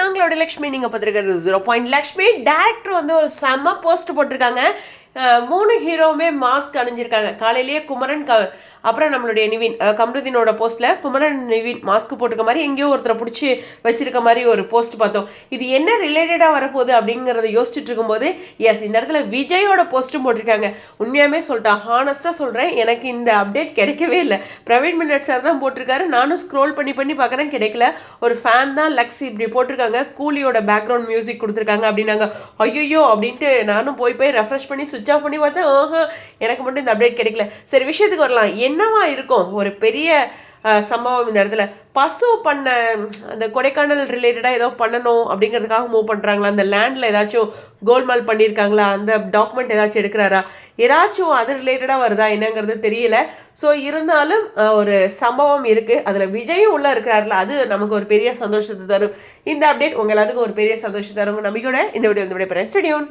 நாங்களோட லக்ஷ்மி நீங்கள் பார்த்துருக்கிறது zero point Lakshmi director வந்து ஒரு செம்ம போஸ்ட் போட்டிருக்காங்க. மூணு ஹீரோவுமே மாஸ்க் அணிஞ்சிருக்காங்க. காலையிலேயே குமரன் க அப்புறம் நம்மளுடைய நிவின் அஹ் கம்ருதீனோட போஸ்ட்டில் குமரன் நிவின் மாஸ்க் போட்டுக்க மாதிரி எங்கேயோ ஒருத்தரை பிடிச்சி வச்சிருக்க மாதிரி ஒரு போஸ்ட் பார்த்தோம். இது என்ன ரிலேட்டடாக வரப்போகுது அப்படிங்கிறத யோசிச்சுட்டு இருக்கும்போது எஸ் இந்த இடத்துல விஜயோட போஸ்ட்டும் போட்டிருக்காங்க. உண்மையாமே சொல்லிட்டா ஹானஸ்ட்டாக சொல்கிறேன் எனக்கு இந்த அப்டேட் கிடைக்கவே இல்லை. பிரவீன் மின்னட் சார் தான் போட்டிருக்காரு. நானும் ஸ்க்ரோல் பண்ணி பண்ணி பார்க்குறேன் கிடைக்கல. ஒரு ஃபேன் தான் லக்ஸ் இப்படி போட்டிருக்காங்க. கூலியோட பேக்ரவுண்ட் மியூசிக் கொடுத்துருக்காங்க அப்படின்னாங்க. ஐயோ அப்படின்ட்டு நானும் போய் போய் ரெஃப்ரெஷ் பண்ணி சுவிச் ஆஃப் பண்ணி பார்த்தேன். ஆஹா எனக்கு மட்டும் இந்த அப்டேட் கிடைக்கல. சரி விஷயத்துக்கு வரலாம். என் என்னவா இருக்கும்? ஒரு பெரிய சம்பவம் இந்த இடத்துல. பசு பண்ண அந்த கொடைக்கானல் ரிலேட்டடாக ஏதோ பண்ணணும் அப்படிங்கிறதுக்காக மூவ் பண்ணுறாங்களா அந்த லேண்டில் ஏதாச்சும் கோல்மால் பண்ணியிருக்காங்களா அந்த டாக்குமெண்ட் ஏதாச்சும் எடுக்கிறாரா? ஏதாச்சும் அது ரிலேட்டடாக வருதா? என்னங்கிறது தெரியல. ஸோ இருந்தாலும் ஒரு சம்பவம் இருக்குது அதில் விஜயும் உள்ளே இருக்கிறாருல. அது நமக்கு ஒரு பெரிய சந்தோஷத்தை தரும். இந்த அப்டேட் உங்கள் எல்லாத்துக்கும் ஒரு பெரிய சந்தோஷத்தை தரும் நம்பிக்கையோட இந்த வீடியோ வந்து விடைபெறேன். ஸ்டடியோன்